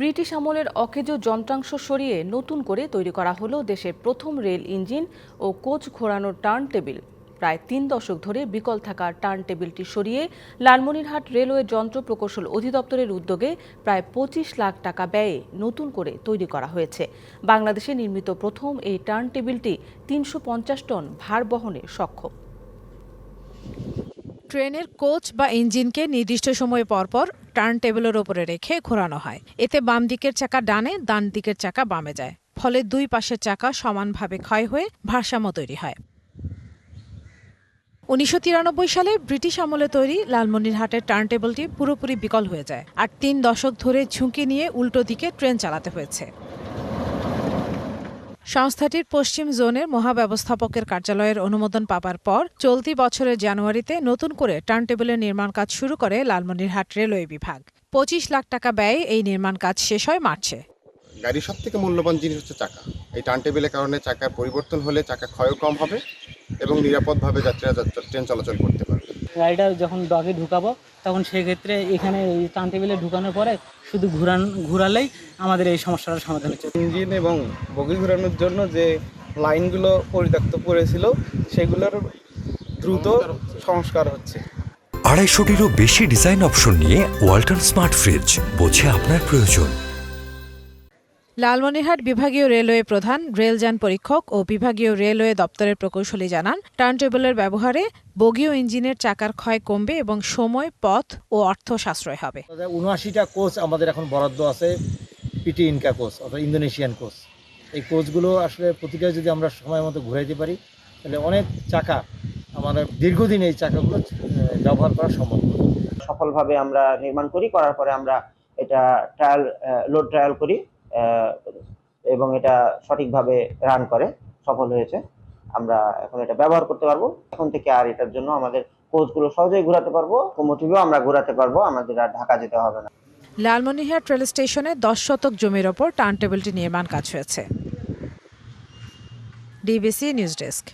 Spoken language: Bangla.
ব্রিটিশ আমলের অকেজো যন্ত্রাংশ সরিয়ে নতুন করে তৈরি করা হলো দেশের প্রথম রেল ইঞ্জিন ও কোচ ঘোরানোর টার্ন টেবিল প্রায় তিন দশক ধরে বিকল থাকা টার্ন টেবিলটি সরিয়ে লালমনিরহাট রেলওয়ে যন্ত্র প্রকৌশল অধিদপ্তরের উদ্যোগে প্রায় পঁচিশ লাখ টাকা ব্যয়ে নতুন করে তৈরি করা হয়েছে। বাংলাদেশে নির্মিত প্রথম এই টার্ন টেবিলটি তিনশো পঞ্চাশ টন ভার বহনে সক্ষম। ট্রেনের কোচ বা ইঞ্জিনকে নির্দিষ্ট সময় পরপর টার্ন টেবিলের ওপরে রেখে ঘোরানো হয়। এতে বাম দিকের চাকা ডানে, ডান দিকের চাকা বামে যায়। ফলে দুই পাশের চাকা সমানভাবে ক্ষয় হয়ে ভারসাম্য তৈরি হয়। উনিশশো তিরানব্বই সালে ব্রিটিশ আমলে তৈরি লালমনিরহাটের টার্ন টেবিলটি পুরোপুরি বিকল হয়ে যায়। আর তিন দশক ধরে ঝুঁকি নিয়ে উল্টো দিকে ট্রেন চালাতে হয়েছে। সংস্থাটির পশ্চিম জোনের মহাব্যবস্থাপকের কার্যালয়ের অনুমোদন পাবার পর চলতি বছরের জানুয়ারিতে নতুন করে টার্নটেবিলের নির্মাণ কাজ শুরু করে লালমনিরহাট রেলওয়ে বিভাগ। পঁচিশ লাখ টাকা ব্যয়ে এই নির্মাণ কাজ শেষ হয় মার্চে। গাড়ির সব থেকে মূল্যবান জিনিস হচ্ছে চাকা। এই টার্ন টেবিলের কারণে চাকার পরিবর্তন হলে চাকা ক্ষয়ও কম হবে এবং নিরাপদভাবে যাত্রীরা যাত্রা- ট্রেন চলাচল করতে গাড়িটা যখন ডগে ঢুকাবো তখন সেক্ষেত্রে এখানে এই টার্ন টেবিলে ঢুকানোর পরে শুধু ঘুরান ঘুরালেই আমাদের এই সমস্যাটার সমাধান হচ্ছে। ইঞ্জিন এবং বগি ঘোরানোর জন্য যে লাইনগুলো পরিত্যক্ত পড়েছিল সেগুলোর দ্রুত সংস্কার হচ্ছে। আড়াইশোটিরও বেশি ডিজাইন অপশন নিয়ে ওয়ালটন স্মার্ট ফ্রিজ বোঝে আপনার প্রয়োজন। লালমনিরহাট বিভাগীয় রেলওয়ে প্রধান রেলযান পরীক্ষক ও বিভাগীয় রেলওয়ে দপ্তরের প্রকৌশলী জানান টার্নটেবিলের ব্যবহারে বগি ও ইঞ্জিনের চাকার ক্ষয় কমবে এবং সময় পথ ও অর্থ সাশ্রয় হবে। উনআশিটা কোচ আমাদের এখন বরাদ্দ আছে পিটি ইনকা কোচ অর্থাৎ ইন্দোনেশিয়ান কোচ। এই কোচগুলো আসলে প্রতিটা যদি আমরা সময় মতো ঘুরাইতে পারি তাহলে অনেক চাকা আমাদের দীর্ঘদিন এই চাকাগুলো ব্যবহার করা সম্ভব সফলভাবে আমরা নির্মাণ করি করার পরে আমরা এটা ট্রায়াল লোড ট্রায়াল করি। এবং এটা সঠিকভাবে রান করে, সফল হয়েছে। আমরা এখন এটা ব্যবহার করতে পারব। এখন থেকে আর এটার জন্য আমাদের কোচগুলো সহজেই ঘোরাতে পারব। কোমোটিভেও আমরা ঘোরাতে পারব, আমাদের আর ঢাকা যেতে হবে না। লালমনিরহাট ট্রেল স্টেশনে দশ শতক জমির ওপর টার্ন টেবিলটি নির্মাণ কাজ হয়েছে। DBC news desk